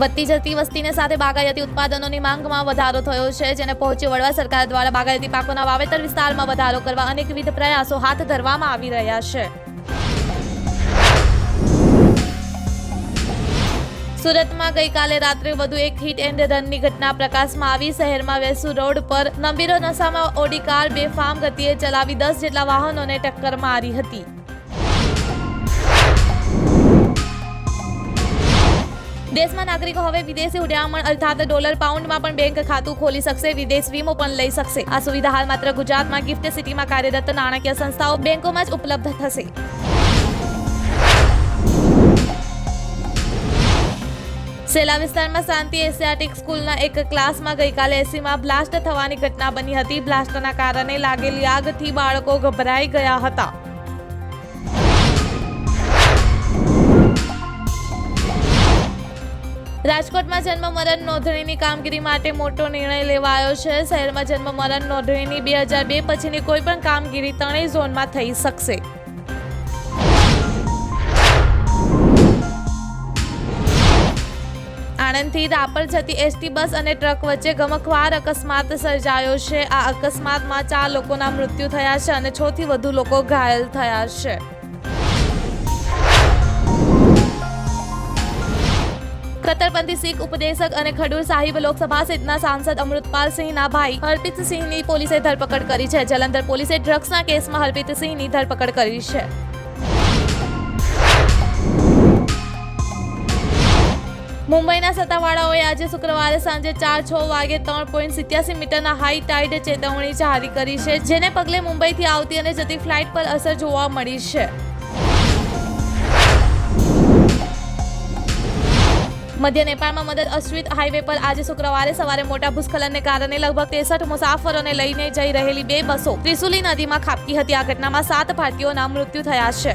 વધતી જતી વસ્તીને સાથે બાગાયતી ઉત્પાદનોની માંગમાં વધારો થયો છે, જેને પહોંચી વળવા સરકાર દ્વારા બાગાયતી પાકોના વાવેતર વિસ્તારમાં વધારો કરવા અનેકવિધ પ્રયાસો હાથ ધરવામાં આવી રહ્યા છે. સુરતમાં ગઈકાલે રાત્રે વધુ એક હિટ એન્ડ રનની ઘટના પ્રકાશમાં આવી. શહેરમાં વેસુ રોડ પર નંબીરો નશામાં ઓડી કાર બેફામ ગતિએ ચલાવી દસ જેટલા વાહનોને ટક્કર મારી હતી. દેશમાં નાગરિકો હવે વિદેશી ઉડામણ અર્થાત ડોલર પાઉન્ડમાં પણ બેંક ખાતું ખોલી શકશે, વિદેશ વીમો પણ લઈ શકશે. આ સુવિધા હાલ માત્ર ગુજરાતમાં ગિફ્ટ સિટીમાં કાર્યરત નાણાકીય સંસ્થાઓ બેંકોમાં જ ઉપલબ્ધ થશે. સેલા વિસ્તારમાં શાંતિ એશિયાટિક સ્કૂલના એક ક્લાસમાં ગઈકાલે એસીમાં બ્લાસ્ટ થવાની ઘટના બની હતી. બ્લાસ્ટના કારણે લાગેલી આગથી બાળકો ગભરાઈ ગયા હતા. રાજકોટમાં જન્મ મરણ નોંધણીની કામગીરી માટે મોટો નિર્ણય લેવાયો છે. શહેરમાં જન્મ મરણ નોંધણીની બે હજાર બે પછીની કોઈ પણ કામગીરી ત્રણેય ઝોનમાં થઈ શકશે. આણંદથી રાપર જતી એસટી બસ અને ટ્રક વચ્ચે ગમખવાર અકસ્માત સર્જાયો છે. આ અકસ્માતમાં ચાર લોકોના મૃત્યુ થયા છે અને છથી વધુ લોકો ઘાયલ થયા છે. કતરપંથી શીખ ઉપદેશક અને ખડૂર સાહિબ લોકસભા સીટના સાંસદ અમૃતપાલ સિંહના ભાઈ હરપ્રીત સિંહની પોલીસે ધરપકડ કરી છે. જલંધર પોલીસે ડ્રગ્સના કેસમાં હરપ્રીત સિંહની ધરપકડ કરી છે. મુંબઈના સત્તાવાળાઓએ આજે શુક્રવારે સાંજે ચાર છ વાગે ત્રણ પોઈન્ટ સિત્યાસી મીટરના હાઈ ટાઈડ ચેતવણી જારી કરી છે, જેને પગલે મુંબઈથી આવતી અને જતી ફ્લાઇટ પર અસર જોવા મળી છે. મધ્ય નેપાળમાં મદદ અશ્વિત હાઈવે પર આજે શુક્રવારે સવારે મોટા ભૂસ્ખલનને કારણે લગભગ ત્રેસઠ મુસાફરોને લઈને જઈ રહેલી બે બસો ત્રિશુલી નદીમાં ખાબકી હતી. આ ઘટનામાં સાત ભારતીયોના મૃત્યુ થયા છે.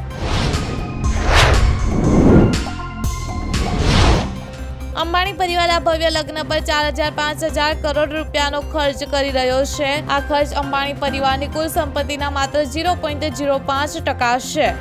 અંબાણી પરિવાર આ ભવ્ય લગ્ન પર ચાર હજાર પાંચ હજાર કરોડ રૂપિયાનો ખર્ચ કરી રહ્યો છે. આ ખર્ચ અંબાણી પરિવારની કુલ સંપત્તિના માત્ર ઝીરો પોઈન્ટ ઝીરો પાંચ ટકા છે.